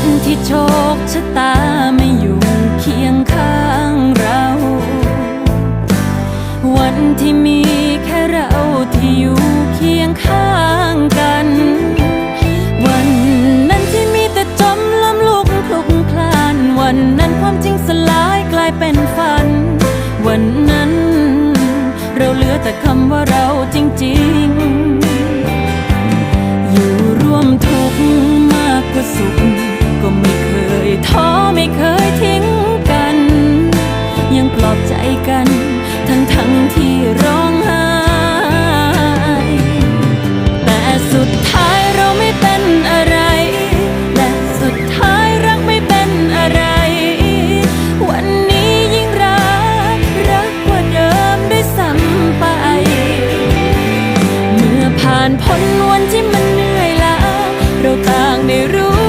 ันที่โชคชะตาไม่อยู่เคียงข้างเรา วันที่มีแค่เราที่อยู่เคียงข้างกัน วันนั้นที่มีแต่จมลำลุกคลุกคลาน วันนั้นความจริงสลายกลายเป็นฝัน วันนั้น เราเหลือแต่คำว่าเรา ไม่เคยทิ้งกัน ยังปลอบใจกัน ทั้งทั้งที่ร้องไห้แต่สุดท้ายเราไม่เป็นอะไร และสุดท้ายรักไม่เป็นอะไร วันนี้ยิ่งรัก รักกว่าเดิมด้วยซ้ำไป เมื่อผ่านพ้นวันที่